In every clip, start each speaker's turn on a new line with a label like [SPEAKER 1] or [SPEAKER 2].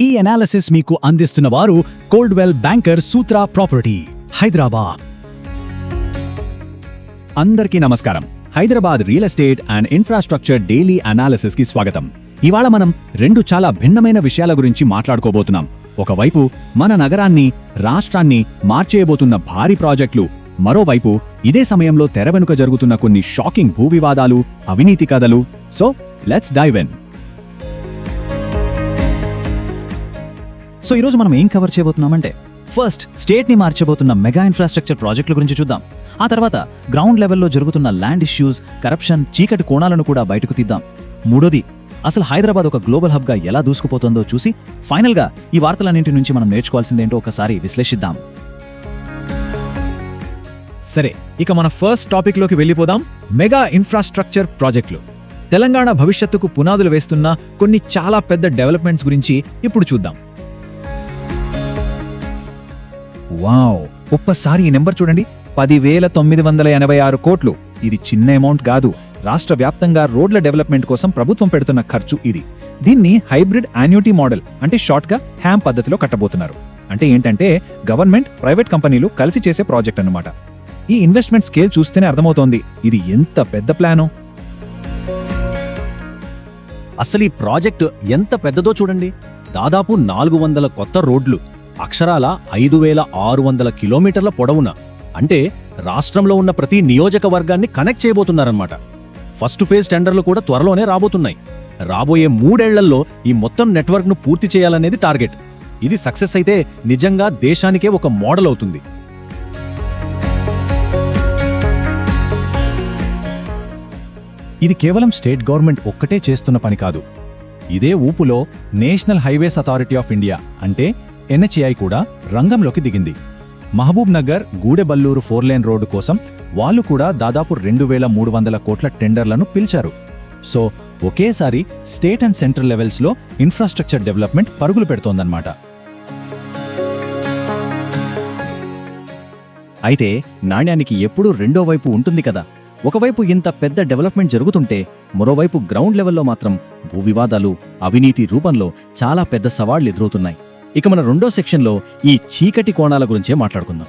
[SPEAKER 1] ఈ అనాలిసిస్ మీకు అందిస్తున్న వారు Coldwell Banker Sutra property Hyderabad
[SPEAKER 2] అందరికీ నమస్కారం. Hyderabad real estate and infrastructure daily అనాలిసిస్కి స్వాగతం. ఇవాళ మనం రెండు చాలా భిన్నమైన విషయాల గురించి మాట్లాడుకోబోతున్నాం. ఒకవైపు మన నగరాన్ని రాష్ట్రాన్ని మార్చేయబోతున్న భారీ ప్రాజెక్టులు మరోవైపు ఇదే సమయంలో తెర వెనుక జరుగుతున్న కొన్ని షాకింగ్ భూ వివాదాలు అవినీతి కథలు. సో లెట్స్ డైవెన్
[SPEAKER 3] సో ఈరోజు మనం ఏం కవర్ చేయబోతున్నామంటే ఫస్ట్ స్టేట్ని మార్చబోతున్న మెగా ఇన్ఫ్రాస్ట్రక్చర్ ప్రాజెక్టుల గురించి చూద్దాం. ఆ తర్వాత గ్రౌండ్ లెవెల్లో జరుగుతున్న ల్యాండ్ ఇష్యూస్ కరప్షన్ చీకటి కోణాలను కూడా బయటకు తీద్దాం. మూడోది అసలు హైదరాబాద్ ఒక గ్లోబల్ హబ్గా ఎలా దూసుకుపోతుందో చూసి ఫైనల్గా ఈ వార్తలన్నింటి నుంచి మనం నేర్చుకోవాల్సిందేంటో ఒకసారి విశ్లేషిద్దాం.
[SPEAKER 4] సరే ఇక మన ఫస్ట్ టాపిక్లోకి వెళ్ళిపోదాం. మెగా ఇన్ఫ్రాస్ట్రక్చర్ ప్రాజెక్టులు తెలంగాణ భవిష్యత్తుకు పునాదులు వేస్తున్న కొన్ని చాలా పెద్ద డెవలప్మెంట్స్ గురించి ఇప్పుడు చూద్దాం. వావ్ ఒక్కసారి ఈ నెంబర్ చూడండి. పదివేల తొమ్మిది వందల ఎనభై ఆరు కోట్లు. ఇది చిన్న అమౌంట్ కాదు. రాష్ట్ర వ్యాప్తంగా రోడ్ల డెవలప్మెంట్ కోసం ప్రభుత్వం పెడుతున్న ఖర్చు ఇది. దీన్ని హైబ్రిడ్ యాన్యుటీ మోడల్ అంటే షార్ట్గా హ్యామ్ పద్ధతిలో కట్టబోతున్నారు. అంటే ఏంటంటే గవర్నమెంట్ ప్రైవేట్ కంపెనీలు కలిసి చేసే ప్రాజెక్ట్ అన్నమాట. ఈ ఇన్వెస్ట్మెంట్ స్కేల్ చూస్తేనే అర్థమవుతోంది. ఇది ఎంత పెద్ద ప్లాను?
[SPEAKER 1] అసలు ఈ ప్రాజెక్టు ఎంత పెద్దదో చూడండి. దాదాపు నాలుగు వందల కొత్త రోడ్లు. అక్షరాల ఐదు వేల ఆరు వందల కిలోమీటర్ల పొడవున అంటే రాష్ట్రంలో ఉన్న ప్రతి నియోజకవర్గాన్ని కనెక్ట్ చేయబోతున్నారన్నమాట. ఫస్ట్ ఫేజ్ టెండర్లు కూడా త్వరలోనే రాబోతున్నాయి. రాబోయే మూడేళ్ళలో ఈ మొత్తం నెట్వర్క్ను పూర్తి చేయాలనేది టార్గెట్. ఇది సక్సెస్ అయితే నిజంగా దేశానికే ఒక మోడల్ అవుతుంది.
[SPEAKER 2] ఇది కేవలం స్టేట్ గవర్నమెంట్ ఒక్కటే చేస్తున్న పని కాదు. ఇదే ఊపులో national highways authority of India అంటే ఎన్హెచ్ఐ కూడా రంగంలోకి దిగింది. Mahabubnagar Gudebellur four lane road కోసం వాళ్ళు కూడా దాదాపు రెండు వేల మూడు వందల కోట్ల టెండర్లను పిలిచారు. సో ఒకేసారి స్టేట్ అండ్ సెంట్రల్ లెవెల్స్లో ఇన్ఫ్రాస్ట్రక్చర్ డెవలప్మెంట్ పరుగులు పెడుతోందన్నమాట.
[SPEAKER 3] అయితే నాణ్యానికి ఎప్పుడూ రెండో వైపు ఉంటుంది కదా. ఒకవైపు ఇంత పెద్ద డెవలప్మెంట్ జరుగుతుంటే మరోవైపు గ్రౌండ్ లెవెల్లో మాత్రం భూ వివాదాలు అవినీతి రూపంలో చాలా పెద్ద సవాళ్ళు ఎదురవుతున్నాయి. ఇక మన రెండో సెక్షన్లో ఈ చీకటి కోణాల గురించే మాట్లాడుకుందాం.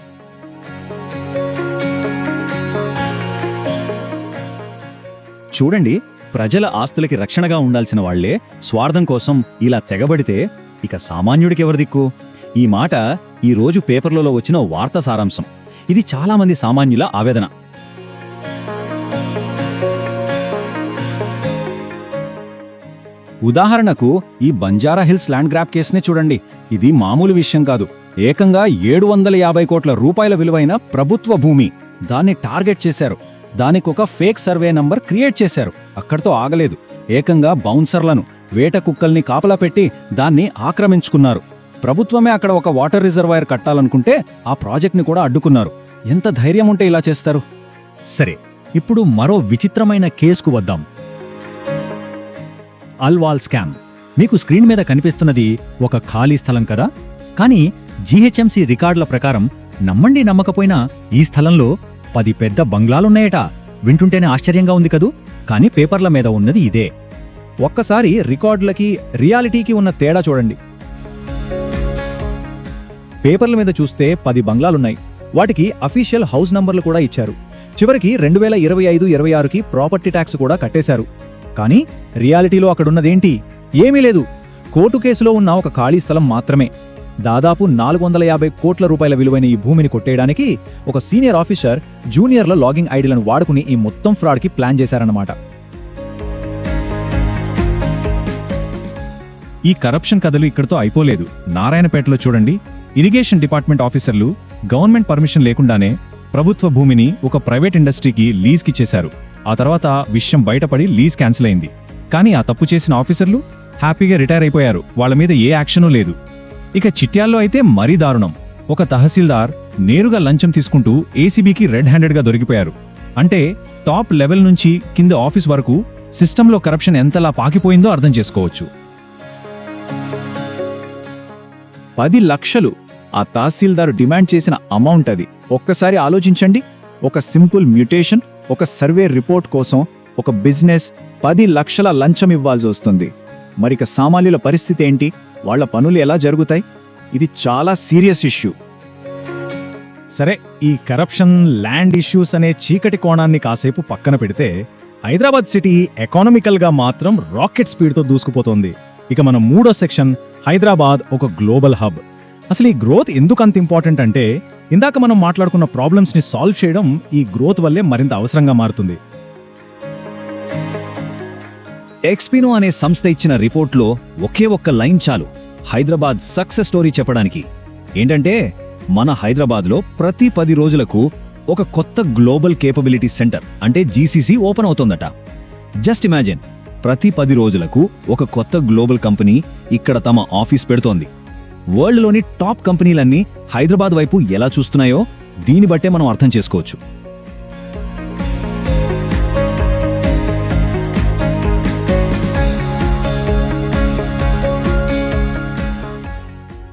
[SPEAKER 2] చూడండి ప్రజల ఆస్తులకి రక్షణగా ఉండాల్సిన వాళ్ళే స్వార్థం కోసం ఇలా తెగబడితే ఇక సామాన్యుడికి ఎవరి దిక్కు? ఈ మాట ఈ రోజు పేపర్లలో వచ్చిన వార్త సారాంశం. ఇది చాలామంది సామాన్యుల ఆవేదన. ఉదాహరణకు ఈ బంజారా హిల్స్ ల్యాండ్ గ్రాప్ కేసునే చూడండి. ఇది మామూలు విషయం కాదు. ఏకంగా ఏడు వందల యాభై కోట్ల రూపాయల విలువైన ప్రభుత్వ భూమి. దాన్ని టార్గెట్ చేశారు. దానికొక ఫేక్ సర్వే నంబర్ క్రియేట్ చేశారు. అక్కడితో ఆగలేదు. ఏకంగా బౌన్సర్లను వేట కుక్కల్ని కాపలా పెట్టి దాన్ని ఆక్రమించుకున్నారు. ప్రభుత్వమే అక్కడ ఒక వాటర్ రిజర్వాయర్ కట్టాలనుకుంటే ఆ ప్రాజెక్ట్ని కూడా అడ్డుకున్నారు. ఎంత ధైర్యం ఉంటే ఇలా చేస్తారు?
[SPEAKER 1] సరే ఇప్పుడు మరో విచిత్రమైన కేసుకు వద్దాం. అల్వాల్ స్కామ్. మీకు స్క్రీన్ మీద కనిపిస్తున్నది ఒక ఖాళీ స్థలం కదా? కానీ జీహెచ్ఎంసీ రికార్డుల ప్రకారం నమ్మండి నమ్మకపోయినా ఈ స్థలంలో పది పెద్ద బంగ్లాలున్నాయట. వింటుంటేనే ఆశ్చర్యంగా ఉంది కదూ? కానీ పేపర్ల మీద ఉన్నది ఇదే.
[SPEAKER 4] ఒక్కసారి రికార్డులకి రియాలిటీకి ఉన్న తేడా చూడండి. పేపర్ల మీద చూస్తే పది బంగ్లాలున్నాయి. వాటికి అఫీషియల్ హౌస్ నంబర్లు కూడా ఇచ్చారు. చివరికి రెండు వేల ఇరవై ఐదు ఇరవై ఆరుకి ప్రాపర్టీ ట్యాక్స్ కూడా కట్టేశారు. కానీ రియాలిటీలో అక్కడున్నదేంటి? ఏమీ లేదు. కోర్టు కేసులో ఉన్న ఒక ఖాళీ స్థలం మాత్రమే. దాదాపు నాలుగు వందల యాభై కోట్ల రూపాయల విలువైన ఈ భూమిని కొట్టేయడానికి ఒక సీనియర్ ఆఫీసర్ జూనియర్ల లాగింగ్ ఐడీలను వాడుకుని ఈ మొత్తం ఫ్రాడ్కి ప్లాన్ చేశారన్నమాట.
[SPEAKER 2] ఈ కరప్షన్ కథలు ఇక్కడితో అయిపోలేదు. నారాయణపేటలో చూడండి. ఇరిగేషన్ డిపార్ట్మెంట్ ఆఫీసర్లు గవర్నమెంట్ పర్మిషన్ లేకుండానే ప్రభుత్వ భూమిని ఒక ప్రైవేట్ ఇండస్ట్రీకి లీజ్కి చేశారు. ఆ తర్వాత విషయం బయటపడి లీజ్ క్యాన్సిల్ అయింది. కానీ ఆ తప్పు చేసిన ఆఫీసర్లు హ్యాపీగా రిటైర్ అయిపోయారు. వాళ్ళ మీద ఏ యాక్షనూ లేదు. ఇక చిట్యాల్లో అయితే మరీ దారుణం. ఒక తహసీల్దార్ నేరుగా లంచం తీసుకుంటూ ఏసీబీకి రెడ్ హ్యాండెడ్గా దొరికిపోయారు. అంటే టాప్ లెవెల్ నుంచి కింద ఆఫీస్ వరకు సిస్టంలో కరప్షన్ ఎంతలా పాకిపోయిందో అర్థం చేసుకోవచ్చు.
[SPEAKER 4] పది లక్షలు ఆ తహసీల్దారు డిమాండ్ చేసిన అమౌంట్ అది. ఒక్కసారి ఆలోచించండి. ఒక సింపుల్ మ్యూటేషన్ ఒక సర్వే రిపోర్ట్ కోసం ఒక బిజినెస్ పది లక్షల లంచం ఇవ్వాల్సి వస్తుంది. మరిక సామాన్యుల పరిస్థితి ఏంటి? వాళ్ళ పనులు ఎలా జరుగుతాయి? ఇది చాలా సీరియస్ ఇష్యూ. సరే ఈ కరప్షన్ ల్యాండ్ ఇష్యూస్ అనే చీకటి కోణాన్ని కాసేపు పక్కన పెడితే హైదరాబాద్ సిటీ ఎకానమికల్గా మాత్రం రాకెట్ స్పీడ్తో దూసుకుపోతోంది. ఇక మన మూడో సెక్షన్ హైదరాబాద్ ఒక గ్లోబల్ హబ్. అసలు ఈ గ్రోత్ ఎందుకు అంత ఇంపార్టెంట్ అంటే ఇందాక మనం మాట్లాడుకున్న ప్రాబ్లమ్స్ని సాల్వ్ చేయడం ఈ గ్రోత్ వల్లే మరింత అవసరంగా మారుతుంది.
[SPEAKER 3] ఎక్స్పినో అనే సంస్థ ఇచ్చిన రిపోర్ట్లో ఒకే ఒక్క లైన్ చాలు. హైదరాబాద్ సక్సెస్ స్టోరీ చెప్పడానికి. ఏంటంటే మన హైదరాబాద్లో ప్రతి పది రోజులకు ఒక కొత్త గ్లోబల్ కేపబిలిటీ సెంటర్ అంటే జీసీసీ ఓపెన్ అవుతోందట. జస్ట్ ఇమాజిన్ ప్రతి పది రోజులకు ఒక కొత్త గ్లోబల్ కంపెనీ ఇక్కడ తమ ఆఫీస్ పెడుతోంది. వరల్డ్లోని టాప్ కంపెనీలన్నీ హైదరాబాద్ వైపు ఎలా చూస్తున్నాయో దీన్ని బట్టే మనం అర్థం చేసుకోవచ్చు.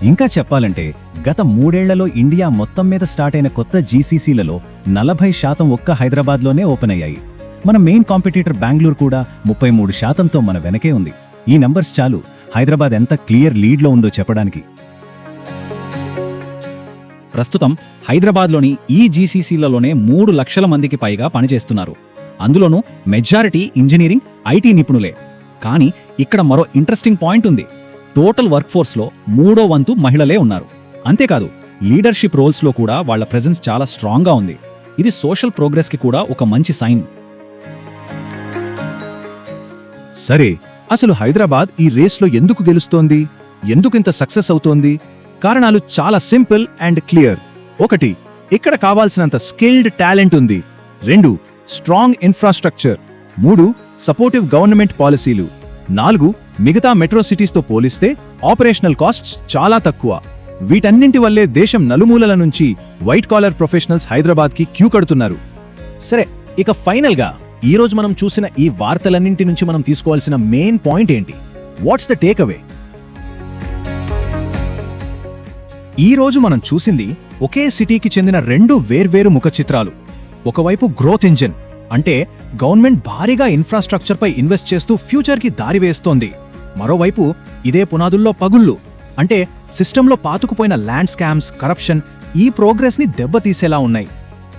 [SPEAKER 3] ఇంకా చెప్పాలంటే గత మూడేళ్ళలో ఇండియా మొత్తం మీద స్టార్ట్ అయిన కొత్త జీసీసీలలో నలభై శాతం ఒక్క హైదరాబాద్లోనే ఓపెన్ అయ్యాయి. మన మెయిన్ కాంపిటీటర్ బెంగళూరు కూడా ముప్పై మూడు శాతంతో మన వెనకే ఉంది. ఈ నంబర్స్ చాలు. హైదరాబాద్ ఎంత క్లియర్ లీడ్లో ఉందో చెప్పడానికి. ప్రస్తుతం హైదరాబాద్లోని ఈ జీసీసీలలోనే మూడు లక్షల మందికి పైగా పనిచేస్తున్నారు. అందులోనూ మెజారిటీ ఇంజనీరింగ్ ఐటీ నిపుణులే. కానీ ఇక్కడ మరో ఇంట్రెస్టింగ్ పాయింట్ ఉంది. టోటల్ వర్క్ఫోర్స్లో మూడో వంతు మహిళలే ఉన్నారు. అంతేకాదు లీడర్షిప్ రోల్స్లో కూడా వాళ్ళ ప్రెజెన్స్ చాలా స్ట్రాంగ్గా ఉంది. ఇది సోషల్ ప్రోగ్రెస్కి కూడా ఒక మంచి సైన్.
[SPEAKER 4] సరే అసలు హైదరాబాద్ ఈ రేస్లో ఎందుకు గెలుస్తోంది? ఎందుకింత సక్సెస్ అవుతోంది? కారణాలు చాలా సింపుల్ అండ్ క్లియర్. ఒకటి ఇక్కడ కావాల్సినంత స్కిల్డ్ టాలెంట్ ఉంది. రెండు స్ట్రాంగ్ ఇన్ఫ్రాస్ట్రక్చర్. మూడు సపోర్టివ్ గవర్నమెంట్ పాలసీలు. నాలుగు మిగతా మెట్రో సిటీస్తో పోలిస్తే ఆపరేషనల్ కాస్ట్స్ చాలా తక్కువ. వీటన్నింటి వల్లే దేశం నలుమూలల నుంచి వైట్ కాలర్ ప్రొఫెషనల్స్ హైదరాబాద్కి క్యూ కడుతున్నారు.
[SPEAKER 1] సరే ఇక ఫైనల్గా ఈ రోజు మనం చూసిన ఈ వార్తలన్నింటి నుంచి మనం తీసుకోవాల్సిన మెయిన్ పాయింట్ ఏంటి? వాట్స్ ద టేక్ అవే
[SPEAKER 4] ఈ రోజు మనం చూసింది ఒకే సిటీకి చెందిన రెండు వేర్వేరు ముఖ చిత్రాలు. ఒకవైపు గ్రోత్ ఇంజిన్ అంటే గవర్నమెంట్ భారీగా ఇన్ఫ్రాస్ట్రక్చర్పై ఇన్వెస్ట్ చేస్తూ ఫ్యూచర్కి దారి వేస్తోంది. మరోవైపు ఇదే పునాదుల్లో పగుళ్ళు అంటే సిస్టంలో పాతుకుపోయిన ల్యాండ్ స్కామ్స్ కరప్షన్ ఈ ప్రోగ్రెస్ని దెబ్బతీసేలా ఉన్నాయి.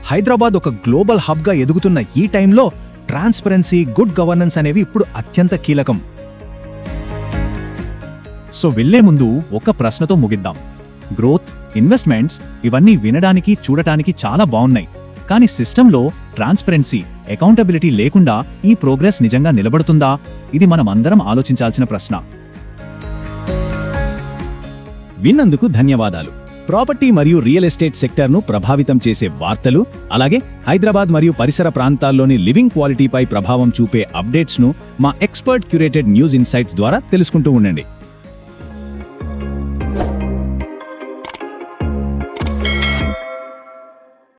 [SPEAKER 4] హైదరాబాద్ ఒక గ్లోబల్ హబ్గా ఎదుగుతున్న ఈ టైంలో ట్రాన్స్పరెన్సీ గుడ్ గవర్నెన్స్ అనేవి ఇప్పుడు అత్యంత కీలకం. సో వెళ్ళే ముందు ఒక ప్రశ్నతో ముగిద్దాం. గ్రోత్ ఇన్వెస్ట్మెంట్స్ ఇవన్నీ వినడానికి చూడటానికి చాలా బాగున్నాయి కానీ సిస్టంలో ట్రాన్స్పరెన్సీ అకౌంటబిలిటీ లేకుండా ఈ ప్రోగ్రెస్ నిజంగా నిలబడుతుందా? ఇది మనం అందరం ఆలోచించాల్సిన ప్రశ్న.
[SPEAKER 1] విన్నందుకు ధన్యవాదాలు. ప్రాపర్టీ మరియు రియల్ ఎస్టేట్ సెక్టర్ను ప్రభావితం చేసే వార్తలు అలాగే హైదరాబాద్ మరియు పరిసర ప్రాంతాల్లోని లివింగ్ క్వాలిటీపై ప్రభావం చూపే అప్డేట్స్ను మా ఎక్స్పర్ట్ క్యూరేటెడ్ న్యూస్ ఇన్సైట్స్ ద్వారా తెలుసుకుంటూ ఉండండి.